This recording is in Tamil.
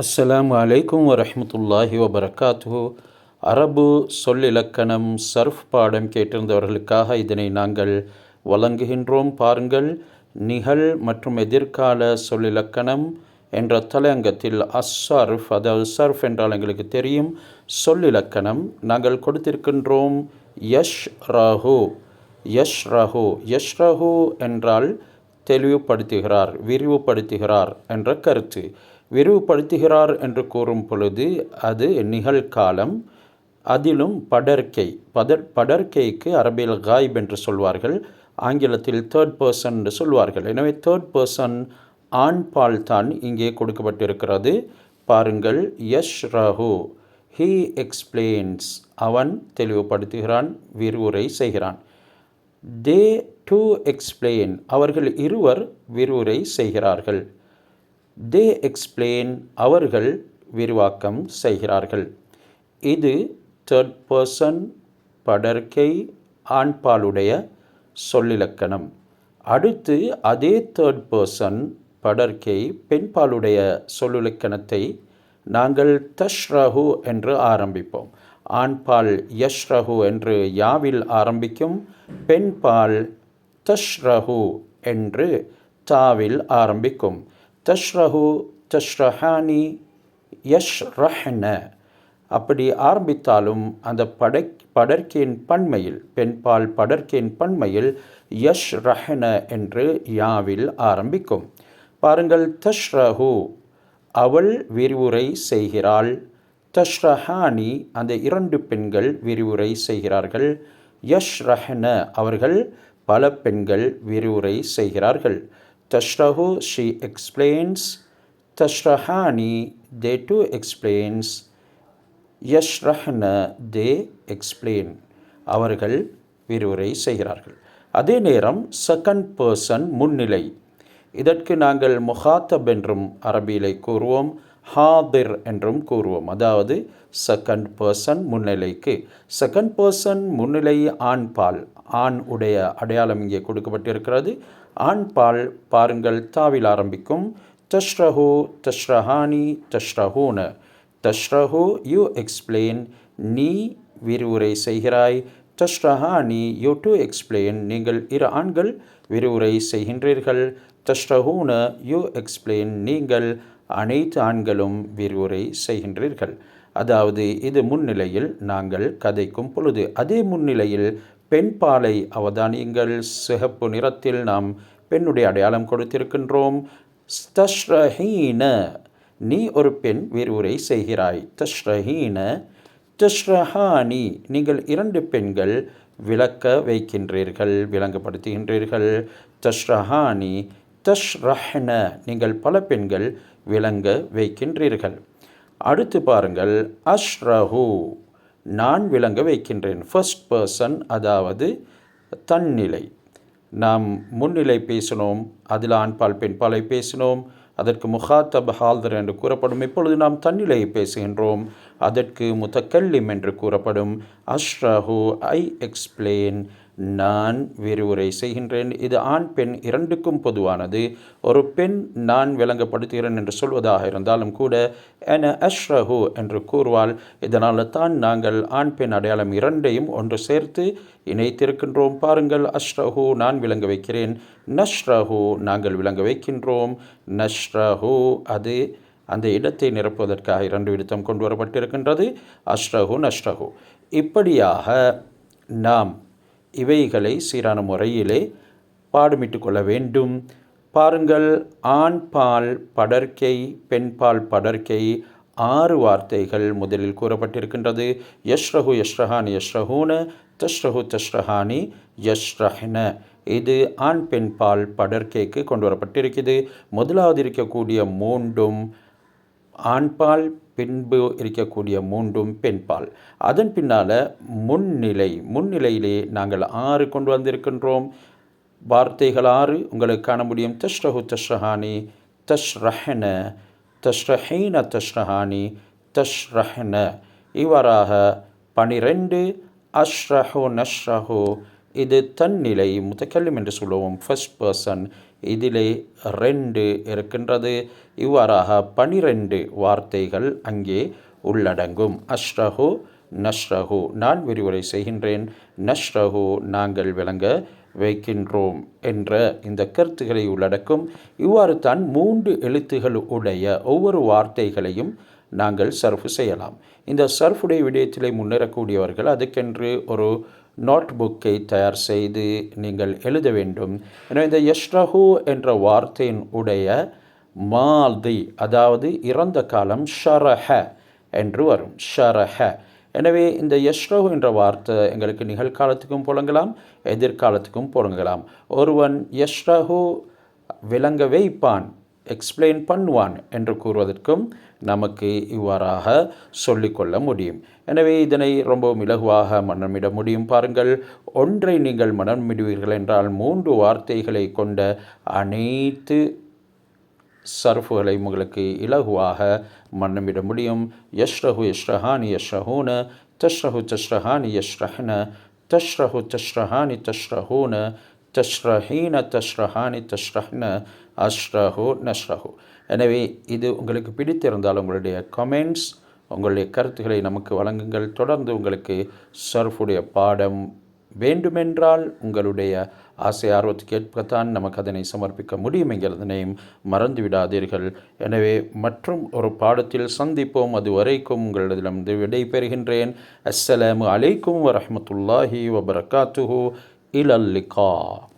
அஸ்ஸலாம் அலைக்கும் வரமத்துல்லாஹி வபரகாத்து அரபு சொல்லிலக்கணம் சர்ஃப் பாடம் கேட்டிருந்தவர்களுக்காக இதனை நாங்கள் வழங்குகின்றோம். பாருங்கள் நிகழ் மற்றும் எதிர்கால சொல்லிலக்கணம் என்ற தலையங்கத்தில் அஸ்ஸர்ஃப் அதாவது சர்ஃப் என்றால் எங்களுக்கு தெரியும் சொல்லிலக்கணம் நாங்கள் கொடுத்திருக்கின்றோம். யஷ் ரஹு யஷ் ரஹு யஷ் ரஹு என்றால் தெளிவுபடுத்துகிறார் விரிவுபடுத்துகிறார் என்ற கருத்து. விரிவுபடுத்துகிறார் என்று கூறும் பொழுது அது நிகழ்காலம் அதிலும் படர்க்கை பதர் படர்க்கைக்கு அரபியில் காய்ப் என்று சொல்வார்கள் ஆங்கிலத்தில் தேர்ட் பர்சன் என்று சொல்வார்கள். எனவே தேர்ட் பர்சன் ஆண் பால் தான் இங்கே கொடுக்கப்பட்டிருக்கிறது. பாருங்கள் யஷ் ரஹு ஹீ எக்ஸ்பிளைன்ஸ் அவன் தெளிவுபடுத்துகிறான் விரிவுரை செய்கிறான். தே டு எக்ஸ்பிளைன் அவர்கள் இருவர் விரிவுரை செய்கிறார்கள். தே எக்ஸ்பிளெயின் அவர்கள் விரிவாக்கம் செய்கிறார்கள். இது தேர்ட் பர்சன் படர்க்கை ஆண்பாலுடைய சொல்லிலக்கணம். அடுத்து அதே தேர்ட் பர்சன் படர்க்கை பெண்பாலுடைய சொல்லிலக்கணத்தை நாங்கள் தஷ்ரஹு என்று ஆரம்பிப்போம். ஆண்பால் யஷ்ரஹு என்று யாவில் ஆரம்பிக்கும் பெண்பால் தஷ்ரஹு என்று தாவில் ஆரம்பிக்கும். தஷ்ரஹு தஷ்ரஹானி யஷ்ரஹ்ன. அப்படி ஆரம்பித்தாலும் அந்த படை படர்க்கையின் பன்மையில் பெண்பால் படர்க்கையின் பன்மையில் யஷ் ரஹன என்று யாவில் ஆரம்பிக்கும். பாருங்கள் தஷ்ரஹு அவள் விரிவுரை செய்கிறாள். தஷ்ரஹானி அந்த இரண்டு பெண்கள் விரிவுரை செய்கிறார்கள். யஷ் ரஹன அவர்கள் பல பெண்கள் விரிவுரை செய்கிறார்கள். தஷ்ரஹு she explains. தஷ்ரஹானி தே too explains. யஷ்ரஹ்ன தே எக்ஸ்பிளைன் அவர்கள் விரிவுரை செய்கிறார்கள். அதே நேரம் செகண்ட் பர்சன் முன்னிலை. இதற்கு நாங்கள் முஹாத்தப் என்றும் அரபியிலை கூறுவோம். ஹாதிர் என்றும் கூறுவோம். அதாவது செகண்ட் பர்சன் முன்னிலைக்கு. செகண்ட் பர்சன் முன்னிலை ஆண் பால். ஆண் உடைய அடையாளம் இங்கே கொடுக்கப்பட்டிருக்கிறது. ஆண் பால் பாருங்கள் தாவில் ஆரம்பிக்கும். தஷ்ரஹு தஷ்ரஹானி தஷ்ரஹூன. தஷ்ரஹு யூ எக்ஸ்பிளைன் நீ விரிவுரை செய்கிறாய். தஷ்ரஹானி யூ டு எக்ஸ்பிளைன் நீங்கள் இரு ஆண்கள் விரிவுரை செய்கின்றீர்கள். தஷ்ரஹூன யூ எக்ஸ்பிளைன் நீங்கள் அனைத்து ஆண்களும் விரிவுரை செய்கின்றீர்கள். அதாவது இது முன்னிலையில் நாங்கள் கதைக்கும் பொழுது. அதே முன்னிலையில் பெண் பாலை அவதானியங்கள். சிகப்பு நிறத்தில் நாம் பெண்ணுடைய அடையாளம் கொடுத்திருக்கின்றோம். தஷ்ரஹீன நீ ஒரு பெண் விரிவுரை செய்கிறாய். தஷ்ரஹீன தஷ்ரஹானி நீங்கள் இரண்டு பெண்கள் விளக்க வைக்கின்றீர்கள் விளங்கப்படுத்துகின்றீர்கள். தஷ்ரஹானி தஷ்ரஹ்ன நீங்கள் பல பெண்கள் விளங்க வைக்கின்றீர்கள். அடுத்து பாருங்கள். அஷ்ரஹு நான் விளங்க வைக்கின்றேன். ஃபர்ஸ்ட் பர்சன் அதாவது தன்னிலை. நாம் முன்னிலை பேசினோம் அதில் ஆண்பால் பெண்பாலை பேசினோம் அதற்கு முகாத்தப் ஹால்தர் என்று கூறப்படும். இப்பொழுது நாம் தன்னிலையை பேசுகின்றோம் அதற்கு முத்தக்கல்லிம் என்று கூறப்படும். அஷ்ரஹு ஐ எக்ஸ்பிளேன் நான் விரிவுரை செய்கின்றேன். இது ஆண் பெண் இரண்டுக்கும் பொதுவானது. ஒரு பெண் நான் விளங்கப்படுத்துகிறேன் என்று சொல்வதாக இருந்தாலும் கூட என அஷ்ரஹு என்று கூறுவாள். இதனால் தான் நாங்கள் ஆண் பெண் அடையாளம் இரண்டையும் ஒன்று சேர்த்து இணைத்திருக்கின்றோம். பாருங்கள் அஷ்ரஹு நான் விளங்க வைக்கிறேன். நஷ்ரஹு நாங்கள் விளங்க வைக்கின்றோம். நஷ்ரஹு அது அந்த இடத்தை நிரப்புவதற்காக இரண்டு விடுத்தம் கொண்டு வரப்பட்டிருக்கின்றது. அஷ்ரஹு நஷ்ரஹு இப்படியாக நாம் இவைகளை சீரான முறையிலே பாடுமிட்டு கொள்ள வேண்டும். பாருங்கள் ஆண் பால் படர்க்கை பெண் பால் படர்க்கை ஆறு வார்த்தைகள் முதலில் கூறப்பட்டிருக்கின்றது. யஷ்ரஹு யஷ்ரஹானி யஷ்ரஹூன தஷ்ரஹு தஷ்ரஹானி யஷ்ரஹ்ன. இது ஆண் பெண் பால் படர்க்கைக்கு கொண்டு வரப்பட்டிருக்கிறது முதலாவது இருக்கக்கூடிய மூன்றும் ஆண்பால் பின்பு இருக்கக்கூடிய மூன்றும் பெண்பால் அதன் பின்னால் முன்னிலை முன்னிலையிலே நாங்கள் ஆறு கொண்டு வந்திருக்கின்றோம். வார்த்தைகள் ஆறு உங்களுக்கு காண முடியும். தஷ்ரஹு தஷ்ரஹானி தஷ்ரஹன தஷ்ரஹீன தஷ்ரஹானி தஷ்ரஹன. இவ்வாறாக பனிரெண்டு அஷ்ரஹோ நஷ்ரஹோ. இது தன்னிலை முதக்கல்லும் என்று சொல்லுவோம். ஃபர்ஸ்ட் பர்சன் இதிலே ரெண்டு இருக்கின்றது. இவ்வாறாக பனிரெண்டு வார்த்தைகள் அங்கே உள்ளடங்கும். அஷ்ரஹு நஷ்ரஹு. நான் விரிவுரை செய்கின்றேன். நஷ்ரஹு நாங்கள் விளங்க வைக்கின்றோம் என்ற இந்த கருத்துக்களை உள்ளடக்கும். இவ்வாறு தான் மூன்று எழுத்துகள் உடைய ஒவ்வொரு வார்த்தைகளையும் நாங்கள் சர்ஃப் செய்யலாம். இந்த சர்ஃபுடைய விடயத்திலே முன்னேறக்கூடியவர்கள் அதுக்கென்று ஒரு நோட் புக்கை தயார் செய்து நீங்கள் எழுத வேண்டும். எனவே இந்த யஷ்ரஹு என்ற வார்த்தையின் உடைய மால்தி அதாவது இறந்த காலம் ஷரஹ என்று வரும். ஷரஹ. எனவே இந்த யஷ்ரஹு என்ற வார்த்தை எங்களுக்கு நிகழ்காலத்துக்கும் புழங்கலாம் எதிர்காலத்துக்கும் புழங்கலாம். ஒருவன் யஷ்ரஹு விளங்க வைப்பான் எக்ஸ்பிளைன் பண்ணுவான் என்று கூறுவதற்கும் நமக்கு இவ்வாறாக சொல்லிக்கொள்ள முடியும். எனவே இதனை ரொம்பவும் இலகுவாக மனமிட முடியும். பாருங்கள் ஒன்றை நீங்கள் மனமிடுவீர்கள் என்றால் மூன்று வார்த்தைகளை கொண்ட அனைத்து சர்ஃபுகளை உங்களுக்கு இலகுவாக மன்னமிட முடியும். யஷ்ரஹு யஷ்ரஹானி யஷ்ரஹூன தஷ்ரஹு தஷ்ரஹானி யஷ்ரஹன தஷ்ரஹு தஷ்ரஹானி தஷ்ரஹூன தஷ்ரஹீன தஷ்ரஹானி தஷ்ரஹ்ன அஷ்ரஹோ நஷ்ரஹு. எனவே இது உங்களுக்கு பிடித்திருந்தால் உங்களுடைய கமெண்ட்ஸ் உங்களுடைய கருத்துக்களை நமக்கு வழங்குங்கள். தொடர்ந்து உங்களுக்கு சர்ஃபுடைய பாடம் வேண்டுமென்றால் உங்களுடைய ஆசை ஆர்வத்துக்கு ஏற்பத்தான் நமக்கு அதனை சமர்ப்பிக்க முடியும் என்கிறதனையும் மறந்து விடாதீர்கள். எனவே மற்றும் ஒரு பாடத்தில் சந்திப்போம். அது வரைக்கும் உங்களிடம் விடை பெறுகின்றேன் அஸ்ஸலாமு அலைக்கும் வரமத்துல்லாஹி வபரகாத்துஹு. إلى اللقاء.